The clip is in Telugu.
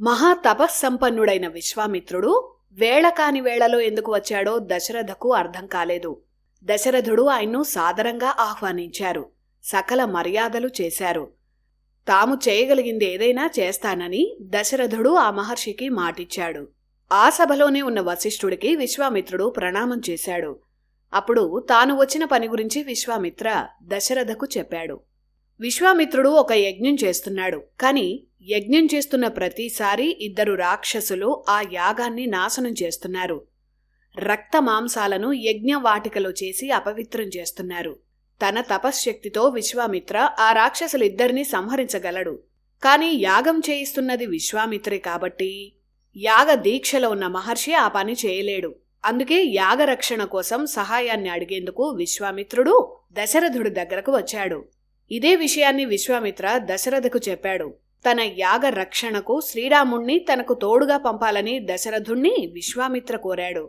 మహాతపస్సంపన్నుడైన విశ్వామిత్రుడు వేళ కాని వేళలో ఎందుకు వచ్చాడో దశరథకు అర్థం కాలేదు. దశరథుడు ఆయన్ను సాదరంగా ఆహ్వానించారు. సకల మర్యాదలు చేశారు. తాము చేయగలిగింది ఏదైనా చేస్తానని దశరథుడు ఆ మహర్షికి మాటిచ్చాడు. ఆ సభలోనే ఉన్న వశిష్ఠుడికి విశ్వామిత్రుడు ప్రణామం చేశాడు. అప్పుడు తాను వచ్చిన పని గురించి విశ్వామిత్ర దశరథకు చెప్పాడు. విశ్వామిత్రుడు ఒక యజ్ఞం చేస్తున్నాడు. కాని యజ్ఞం చేస్తున్న ప్రతిసారి ఇద్దరు రాక్షసులు ఆ యాగాన్ని నాశనం చేస్తున్నారు. రక్త మాంసాలను యజ్ఞ వాటికలో చేసి అపవిత్రం చేస్తున్నారు. తన తపశ్శక్తితో విశ్వామిత్ర ఆ రాక్షసులిద్దరినీ సంహరించగలడు. కాని యాగం చేయిస్తున్నది విశ్వామిత్రే కాబట్టి యాగ దీక్షలో ఉన్న మహర్షి ఆ పని చేయలేడు. అందుకే యాగరక్షణ కోసం సహాయాన్ని అడిగేందుకు విశ్వామిత్రుడు దశరథుడి దగ్గరకు వచ్చాడు. ఇదే విషయాన్ని విశ్వామిత్ర దశరథకు చెప్పాడు. తన యాగ రక్షణకు శ్రీరాముణ్ణి తనకు తోడుగా పంపాలని దశరథుణ్ణి విశ్వామిత్ర కోరాడు.